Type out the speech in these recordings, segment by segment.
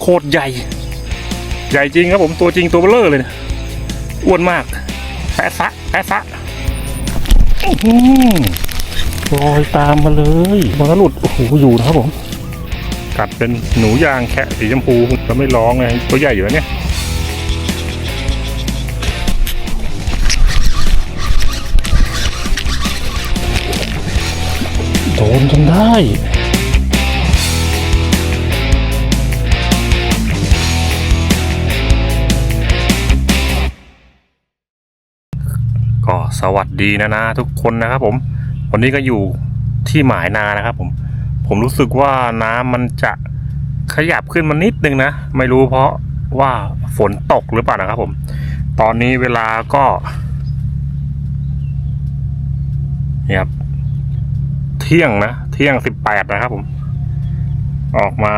โคตรใหญ่ ใหญ่จริงครับผมตัวจริงตัวเบลอเลยนะอ้วนมากแปะซะแปะซะอื้อหือลอยตามมาเลยมันก็หลุดโอ้โหอยู่นะครับผม กัดเป็นหนูยางแคะสีชมพูก็ไม่ร้องไงตัวใหญ่อยู่แล้วเนี่ยโดนจนได้ สวัสดีนะนะทุกคนนะครับผม วันนี้ก็อยู่ที่หมายนานะครับผม ผมรู้สึกว่าน้ำมันจะขยับขึ้นมานิดนึงนะ ไม่รู้เพราะว่าฝนตกหรือเปล่านะครับผม ตอนนี้เวลาก็นี่ครับเที่ยงนะเที่ยงสิบแปดนะครับผม ออกมา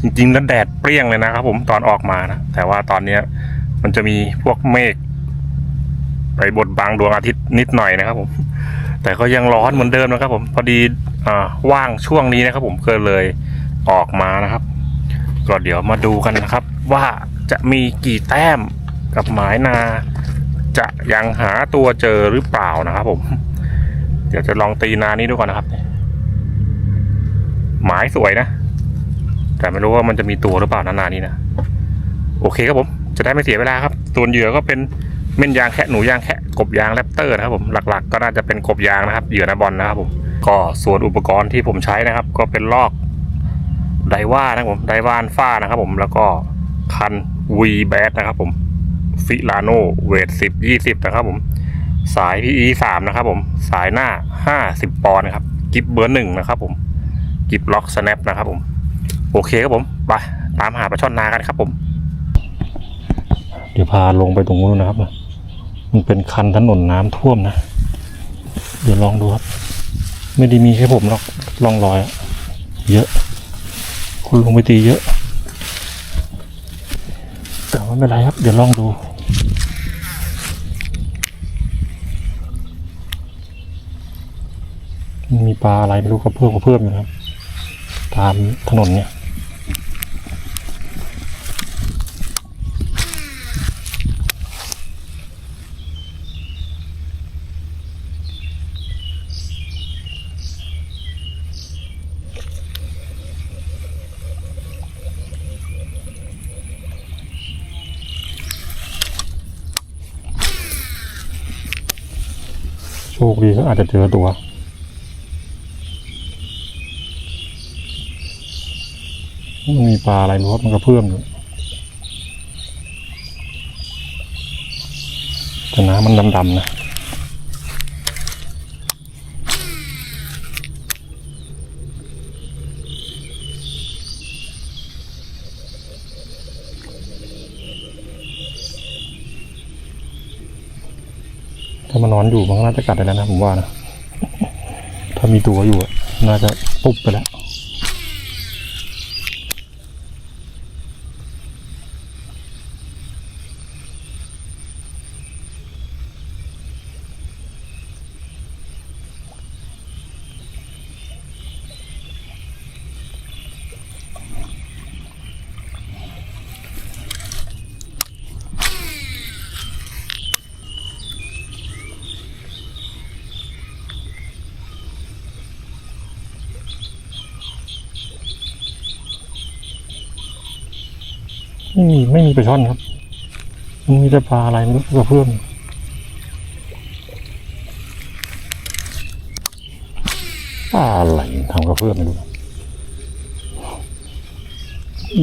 จริงๆแล้วแดดเปรี้ยงเลยนะครับผมตอนออกมานะแต่ว่าตอนเนี้ยมันจะมีพวกเมฆ ไปบดบังดวงอาทิตย์นิดหน่อยนะครับ ผม แต่ก็ยังร้อนเหมือนเดิมนะครับ ผม พอดีอ่าว่างช่วงนี้นะครับ ผมก็เลยออกมานะครับ ก็เดี๋ยวมาดูกันนะครับ ว่าจะมีกี่แต้มกับหมายนา จะยังหาตัวเจอหรือเปล่านะครับ ผม เดี๋ยวจะลองตีนานี้ดูก่อนนะครับ หมายสวยนะ แต่ไม่รู้ว่ามันจะมีตัวหรือเปล่านานานี้นะโอเคครับผม จะได้ไม่เสียเวลาครับส่วนเหยื่อก็เป็น เม่นยางแคะหนูยางแคะกบยางแรปเตอร์นะครับผมหลักๆ ก็น่าจะเป็นกบยางนะครับเหยื่อนาบอลนะครับผมก็ส่วนอุปกรณ์ที่ผมใช้นะครับ ก็เป็นลอกไดว่านะครับผมไดวานฝ้านะครับผมแล้วก็คันวีแบดนะครับผมฟิลาโนเวทสิบยี่สิบนะครับผมสาย PE สามนะครับผมสายหน้าห้าสิบปอนด์นะครับกิฟเบอร์หนึ่งนะครับผมกิฟล็อกสแนปนะครับผมโอเคครับผมไปตามหาปลาช่อนนากันครับผม เดี๋ยวพาลงไปตรงนู้นนะครับ มันเป็นคันถนนน้ำท่วมนะ เดี๋ยวลองดูครับ ไม่ได้มีแค่ผมหรอกลองรอยอะเยอะ คุณลงไปตีเยอะ แต่ว่าไม่เป็นไรครับ เดี๋ยวลองดูมีปลาอะไรไม่รู้ก็เพิ่มก็เพิ่มอยู่ครับ ตามถนนเนี่ย ชคดีก็อาจจะเจอตัว มันมีปลาอะไรรู้มันก็เพิ่มอยู่แต่น้ำมันดำๆนะ ถ้ามานอนอยู่มันก็น่าจะกัดได้แล้วนะผมว่านะ ถ้ามีตัวอยู่น่าจะปุ๊บไปแล้ว ไม่มีไม่มีปลาช่อนครับ มันมีแต่ปลาอะไรไม่รู้กระเพื่อมปลาอะไรทำกระเพื่อมไม่รู้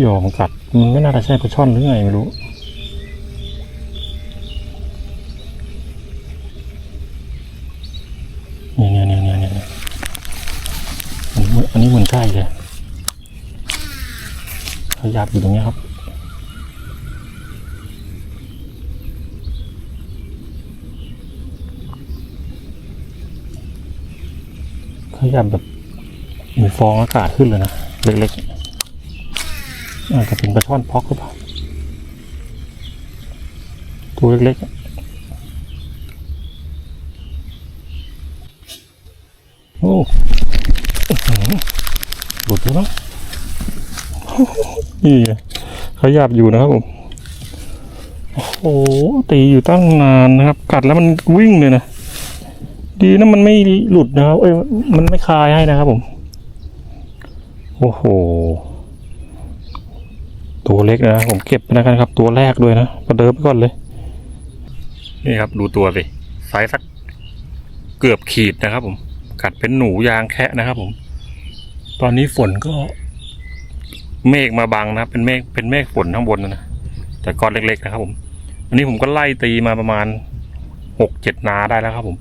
ยอมกัดมันไม่น่าจะใช่ปลาช่อนหรือไงไม่รู้เนี่ยเนี่ยเนี่ยเนี่ยเนี่ยอันนี้อันนี้เหมือนใช่เลยขยับอยู่ตรงนี้ครับ ขยับแบบมีฟองอากาศขึ้นเลยนะ เล็กๆอาจจะเป็นปลาช่อนพอกหรือเปล่าตัวเล็กๆ โอ้หลุดแล้วนี่ไงขยับอยู่นะครับผม โอ้โหตีอยู่ตั้งนานนะครับ กัดแล้วมันวิ่งเลยนะ ดีนะมันไม่หลุดนะครับ เอ้ย มันไม่คลายให้นะครับผม โอ้โห ตัวเล็กนะ ผมเก็บไปแล้วกันครับ ตัวแรกด้วยนะ ประเดิมไปก่อนเลย นี่ครับ ดูตัวสิไซส์สักเกือบขีดนะครับ ผม กัดเป็นหนูยางแคะนะครับ ผม ตอนนี้ฝนก็ เมฆมาบังนะครับ เป็นเมฆ เป็นเมฆฝนข้างบนนะ แต่ก้อนเล็กๆนะครับ ผมวันนี้ผมก็ไล่ตีมาประมาณหกเจ็ดนาได้แล้วครับผม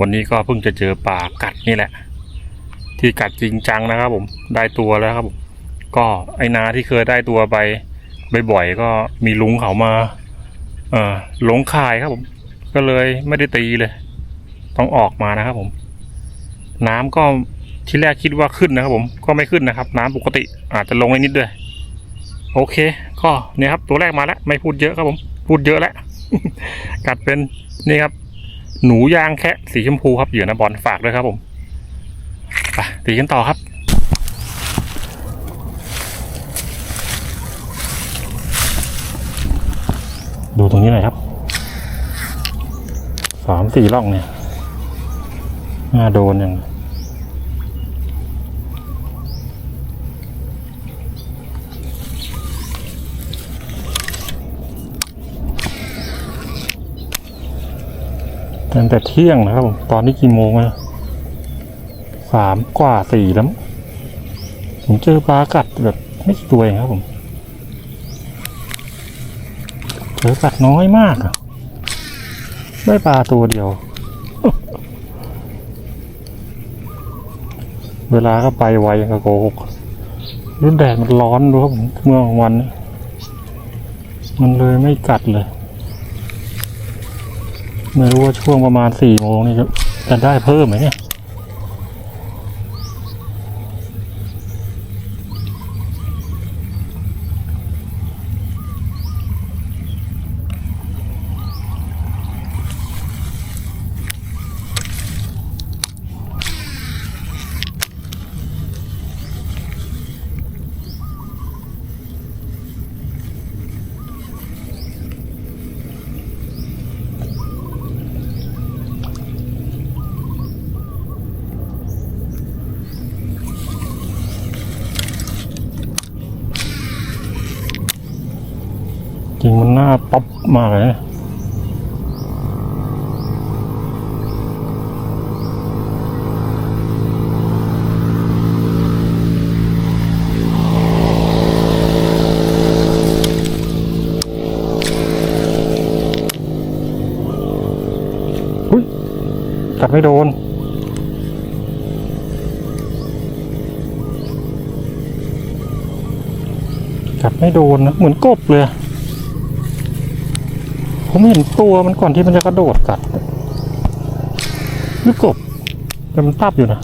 วันนี้ก็เพิ่งจะเจอป่ากัดนี่แหละ ที่กัดจริงจังนะครับ ผมได้ตัวแล้วครับผมก็ไอ้นาที่เคยได้ตัวไปบ่อยๆก็มีลุงเขามาเอ่อหลงคายครับผม ก็เลยไม่ได้ตีเลย ต้องออกมานะครับผม น้ำก็ที่แรกคิดว่าขึ้นนะครับ ผมก็ไม่ขึ้นนะครับ น้ำปกติ อาจจะลงนิดด้วย โอเค ก็เนี่ยครับ ตัวแรกมาแล้ว ไม่พูดเยอะครับผม พูดเยอะแล้ว กัดเป็นนี่ครับ หนูยางแคะสีชมพูครับเหยื่อนะบอลฝากด้วยครับผมไปตีกันต่อครับดูตรงนี้หน่อยครับ สามสี่ร่องเนี่ยน่าโดนอย่าง ตั้งแต่เที่ยงนะครับผมตอนนี้กี่โมงอะสามกว่าสี่แล้ว ผมเจอปลากัดแบบไม่กี่ตัวเองครับผมเจอกัดน้อยมากอะได้ปลาตัวเดียว เวลาก็ไปไวอย่างกับโกหกรุ่นแดดมันร้อนดูครับผมเมื่อกลางวันนี่ยมันเลยไม่กัดเลย ไม่รู้ว่าช่วงประมาณสี่โมงนี่จะจะได้เพิ่มไหมเนี่ย น้าป๊อปมากเลยนะอุ้ยกัดไม่โดนกัดไม่โดนนะ เหมือนกบเลย ผมเห็นตัวมันก่อนที่มันจะกระโดดกัดหรือกบแต่มันตับอยู่นะ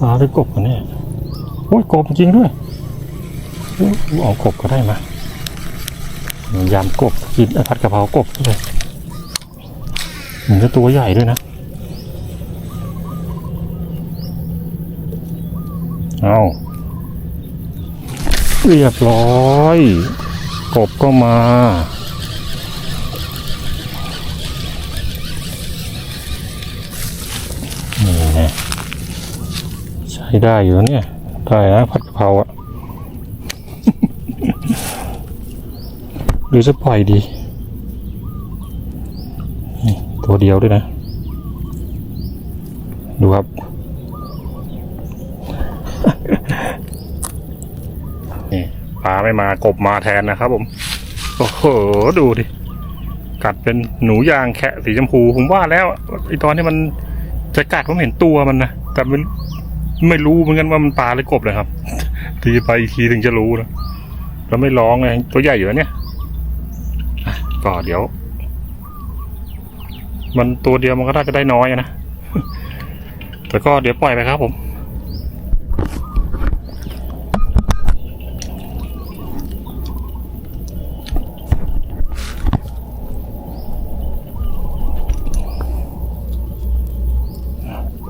ปลาหรือกบกันเนี่ยโอ้ยกบจริงด้วยโอ้ยเอากบก็ได้มายำกบกินผัดกะเพรากบเลยมันจะตัวใหญ่ด้วยนะเอาเรียบร้อย กบก็มา นี่ไงใช้ได้อยู่เนี่ย ได้นะผัดกะเพราอะหรือจะปล่อยดีตัวเดียวด้วยนะ ดูครับ นี่ปลา ไม่มากบมาแทนนะครับผม โอ้โห ดูดิ กัดเป็นหนูยางแคะสีชมพู ผมว่าแล้วไอตอนที่มันจะกัดผมเห็นตัวมันนะ แต่ไม่ไม่รู้เหมือนกันว่ามันปลาหรือกบเลยครับ ทีไปอีกทีถึงจะรู้นะแล้วไม่ร้องไงตัวใหญ่อยู่เนี่ยอะก็เดี๋ยว มันตัวเดียวมันก็น่าจะได้น้อยนะแต่ก็เดี๋ยวปล่อยไปครับผม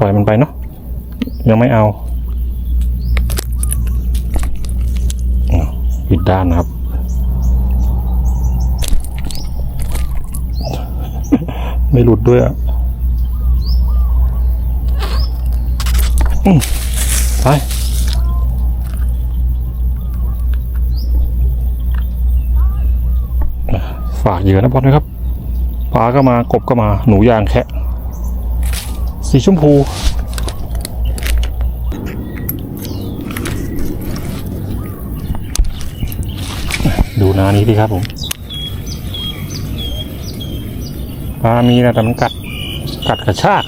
ล่อยมันไปเนาะยังไม่เอาผิดด้านนะครับ ไม่หลุดด้วยอะไปฝากเหยื่อนะบอลนะครับปลาก็มากบก็มาหนูยางแคะ สีชมพูดูนานี้ดิครับผมปลามีนะแต่มันกัดกัดกระชาก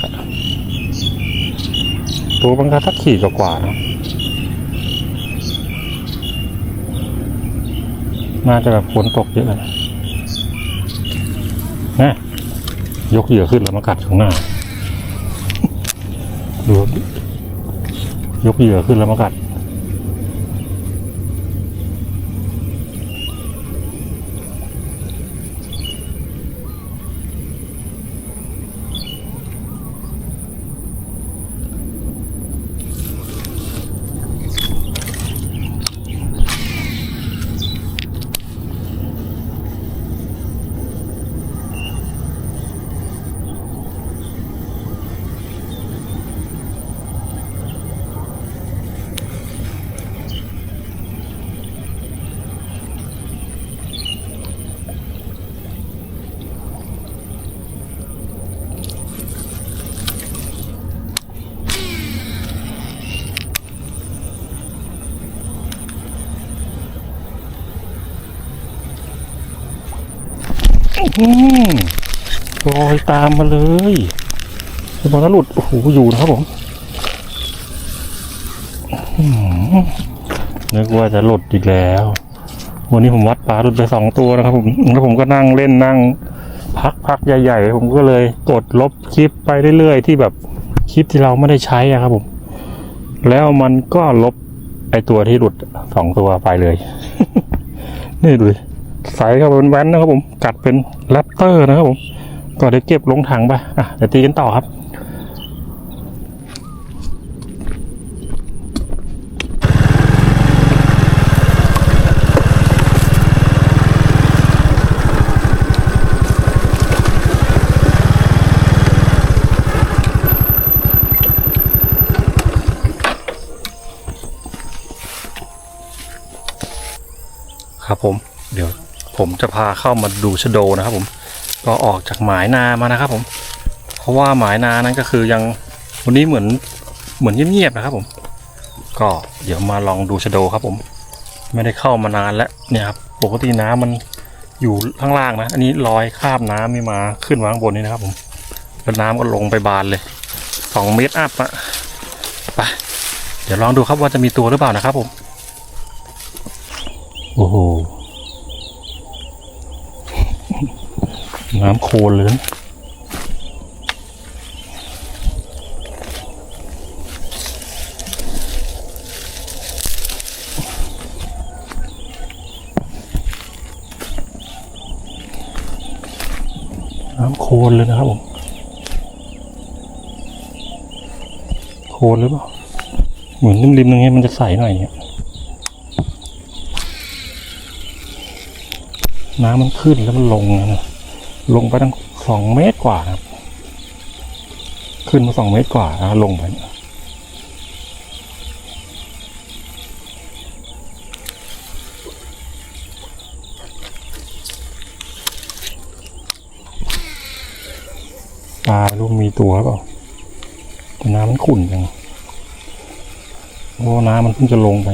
ตัวมันก็ทักขีดกว่านะน่าจะแบบฝนตกเยอะเลยนะยกเหยื่อขึ้นแล้วมากัดข้างหน้า ดูยกเหยื่อขึ้นแล้วมากัด ลอยตามมาเลยสมองหลุดโอ้โหอยู่นะครับผมอืมนึกว่าจะหลุดอีกแล้ว วันนี้ผมวัดปลาหลุดไปสองตัวนะครับผมแล้วผมก็นั่งเล่นนั่ง พักพักใหญ่ๆ ผมก็เลยกดลบคลิปไปเรื่อยๆ ที่แบบคลิปที่เราไม่ได้ใช้อะครับผม แล้วมันก็ลบไอตัวที่หลุดสองตัวไปเลย นี่ดูดิ ใส่เข้าไปเป็นแว้นนะครับผมกัดเป็นแรปเตอร์นะครับผมก็เดี๋ยวเก็บลงถังไปอะเดี๋ยวตีกันต่อครับครับผม เดี๋ยว ผมจะพาเข้ามาดูชโดนะครับผมก็ออกจากหมายนามานะครับ ผม เพราะว่าหมายนานั้นก็คือยังวันนี้เหมือนเหมือนเงียบๆนะครับ ผม ก็เดี๋ยวมาลองดูชโดครับ ผม ไม่ได้เข้ามานานแล้วเนี่ยครับปกติน้ำมันอยู่ข้างล่างนะ อันนี้ลอยข้ามน้ำนี่มาขึ้นมาข้างบนนี่นะครับ ผมแล้วน้ำก็ลงไปบานเลยสองเมตรอัพอะไปเดี๋ยวลองดูครับว่าจะมีตัวหรือเปล่านะครับ ผม โอ้โห น้ำโคลนเลยนะน้ำโคลนเลยนะครับผม โคลนหรือเปล่า เหมือนริมๆตรงนี้มันจะใสหน่อยเนี่ย น้ำมันขึ้นแล้วมันลงนะ ลงไปตั้งสองเมตรกว่าครับ ขึ้นมาสองเมตรกว่านะลงไปปลาลูกมีตัวหรือเปล่าแต่น้ำมันขุ่นจังเพราะน้ำมันเพิ่งจะลงไป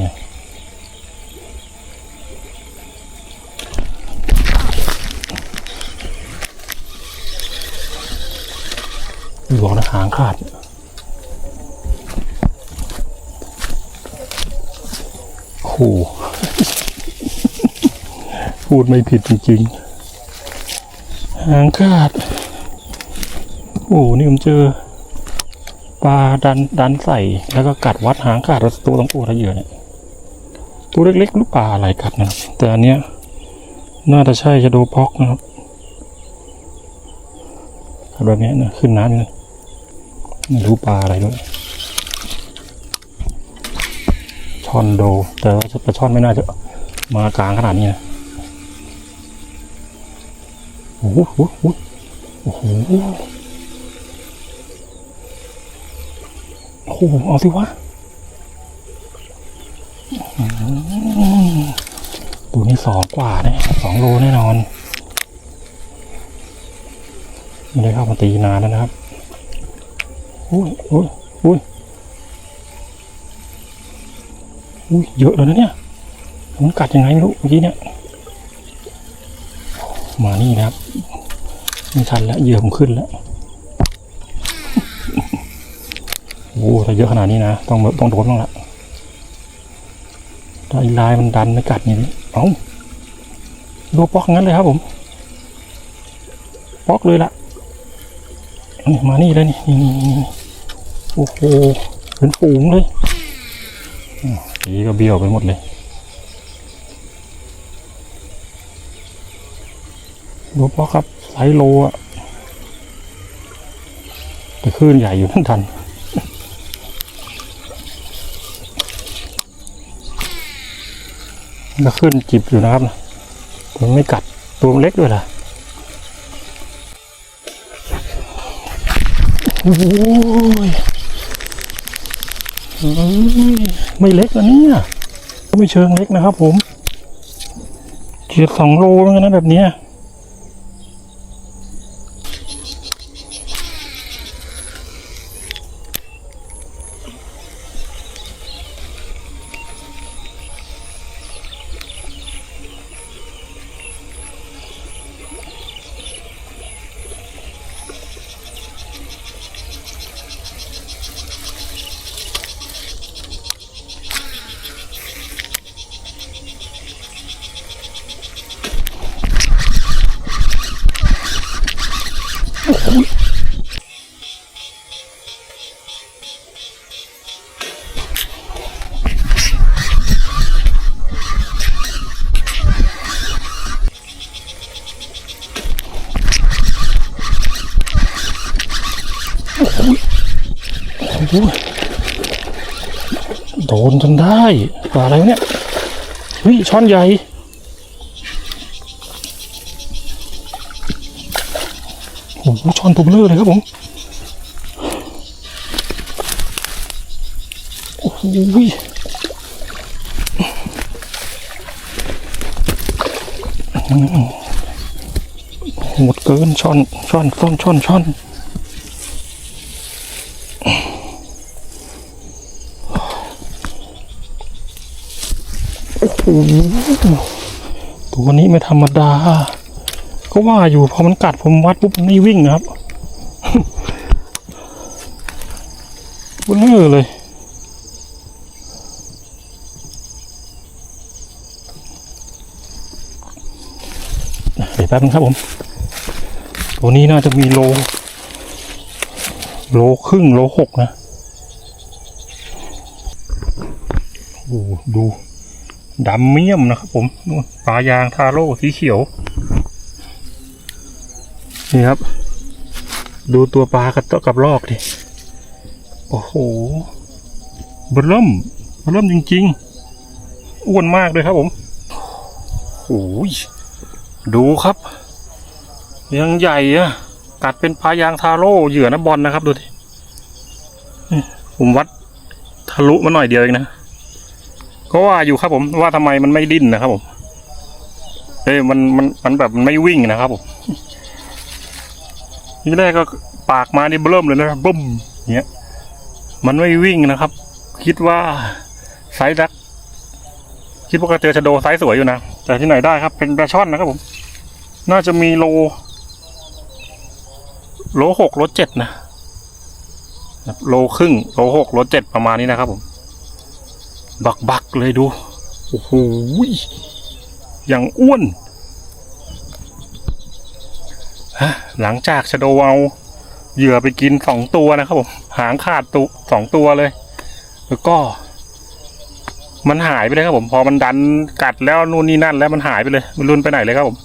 หลวงนะหางขาดโอ้โหพูดไม่ผิดจริงๆ หางขาด โอ้โหนี่ผมเจอปลาดันดันใส่ แล้วก็กัดวัดหางขาดแล้วตัวต้องตัวละเยื่อเนี่ย ตัวเล็กๆลูกปลาอะไรกัดนะครับแต่อันเนี้ยน่าจะใช่จะโดพอกนะครับแบบนี้นะขึ้นน้ำเลย ไม่รู้ปลาอะไรด้วยช่อนโด แต่ว่าปลาช่อนไม่น่าจะมากลางขนาดนี้นะโอ้โหโอ้โหโอ้โหโอ้โหเอาสิวะตัวนี้สองกว่าเนี่ยสองโลแน่นอน ไม่ได้เข้ามาตีนานแล้วนะครับ อุ้ยอุ้ยอุ้ยอุ้ยเยอะเลยนะเนี่ยมันกัดยังไงไม่รู้เมื่อกี้เนี่ยมานี่นะครับไม่ทันแล้วเหยื่อผมขึ้นแล้วโอ้ถ้าเยอะขนาดนี้นะต้องต้องโดนบ้างละถ้าไอ้ลายมันดันไม่กัดนี่เอ้าดูปอกงั้นเลยครับผมปอกเลยละมานี่เลยนี่นี่นี่ โอ้โห เป็นฝูงเลยอะสีก็เบี้ยวไปหมดเลย ดูเพราะครับไซส์โลอะแต่คลื่นใหญ่อยู่นั่นทันก็ขึ้นจิบอยู่นะครับมันไม่กัดตัวมันเล็กด้วยล่ะโอ้ยเอ้ย ไม่เล็กนะเนี่ยก็ไม่เชิงเล็กนะครับผมเฉียดสองโลเหมือนกันนะแบบเนี้ย โอ้โดนจนได้ปลาอะไรเนี่ยเฮ้ยช้อนใหญ่โอ้โหช้อนตัวเบลอเลยครับผมโอ้โหอืมดเกินช้อนช้อนช้อนช้อนช้อนอ้โตัวนี้ไม่ธรรมดา ก็ว่าอยู่พอมันกัดผมวัดปุ๊บมันไม่วิ่งนะครับเบ้อเลย เดี๋ยวแป๊บนึงครับผม ตัวนี้น่าจะมีโล โลครึ่งโลหกนะ โอ้ดู ดำเมี่ยมนะครับผมปลายางทาโร่สีเขียว นี่ครับ ดูตัวปลากับกับลอกดิ โอ้โหเบอร์เริ่มเบเริ่มจริง ๆ อ้วนมากเลยครับผมโอ้ยดูครับ ยังใหญ่อะกัดเป็นปลายางทาโร่เหยื่อนะบอลนะครับดูดิผมวัดทะลุมาหน่อยเดียวเองนะ ก็ว่าอยู่ครับผมว่าทำไมมันไม่ดิ้นนะครับผมเอ้ยมันมันมันแบบมันไม่วิ่งนะครับผมทีแรกก็ปากมานี่เบิ่มเลยนะบึ้มเงี้ยมันไม่วิ่งนะครับ คิดว่าไซส์ดัก คิดว่าเจอชะโดไซส์สวยอยู่นะแต่ที่ไหนได้ครับ เป็นปลาช่อนนะครับผม น่าจะมีโล โลหกโลเจ็ดนะโลครึ่งโลหกโลเจ็ดประมาณนี้นะครับผม บักบักๆเลยดู โอ้โหยอย่างอ้วนฮะหลังจากชะโดเอาเหยื่อไปกินสองตัวนะครับผมหางขาดตัวสองตัวเลย แล้วก็ มันหายไปเลยครับผมพอมันดันกัดแล้วนู่นนี่นั่นแล้วมันหายไปเลย มันรุนไปไหนเลยครับผม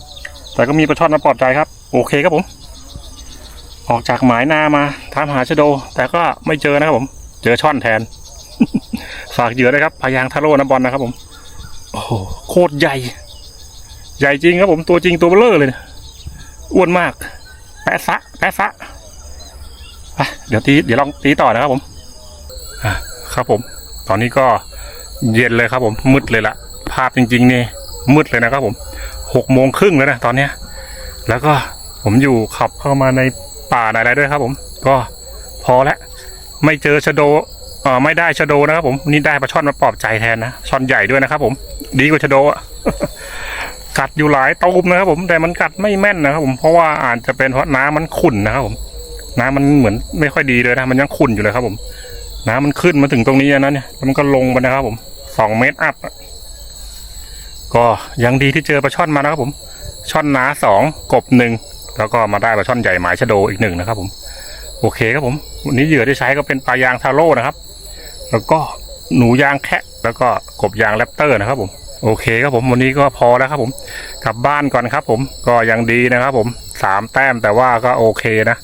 แต่ก็มีปลาช่อนมาปลอบใจครับ โอเคครับผม ออกจากหมายนามาตามหาชะโด แต่ก็ไม่เจอนะครับผม เจอช่อนแทน ฝากเหยื่อด้วยครับพายางทาโร่น้ำบอลนะครับ ผมโอ้โคตรใหญ่ ใหญ่จริงครับผมตัวจริงตัวเบลอเลยนะอ้วนมาก แปะซะแปะซะไปเดี๋ยวตีเดี๋ยวลองตีต่อนะครับผมอะครับผม ตอนนี้ก็เย็นเลยครับผม มืดเลยละภาพจริงๆนี่มืดเลยนะครับผมหกโมงครึ่งแล้วนะตอนเนี้ย แล้วก็ผมอยู่ขับเข้ามาในป่าในอะไรด้วยครับผม ก็พอแล้วไม่เจอชะโดเออไม่ได้ชะโดนะครับผมนี่ได้ปลาช่อนมาปลอบใจแทนนะช่อนใหญ่ด้วยนะครับ ผม ดีกว่าชะโดอะกัดอยู่หลายตูมนะครับ ผมแต่มันกัดไม่แม่นนะครับ ผมเพราะว่าอาจจะเป็นเพราะน้ำมันขุ่นนะครับผม น้ำมันเหมือนไม่ค่อยดีเลยนะมันยังขุ่นอยู่เลยครับ ผม น้ำมันขึ้นมาถึงตรงนี้นะเนี่ยมันก็ลงไปนะครับ ผมสองเมตรอัพก็ยังดีที่เจอปลาช่อนมานะครับผม ช่อนหนาสองกบหนึ่งแล้วก็มาได้ปลาช่อนใหญ่หมายชะโดอีกหนึ่งนะครับ ผม โอเคครับผมวันนี้เหยื่อที่ใช้ก็เป็นปลายางทาโร่นะครับ แล้วก็หนูยางแคะแล้วก็กบยางแรปเตอร์นะครับผมโอเคครับผมวันนี้ก็พอแล้วครับผมกลับบ้านก่อนครับผมก็ยังดีนะครับผมสามแต้มแต่ว่าก็โอเคนะ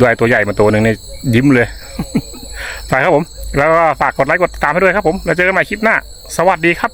ด้วยตัวใหญ่มาตัวหนึ่งเนยยิ้มเลยไปครับผม แล้วก็ฝากกดไลค์กดติดตามให้ด้วยครับผม แล้วเจอกันใหม่คลิปหน้า สวัสดีครับ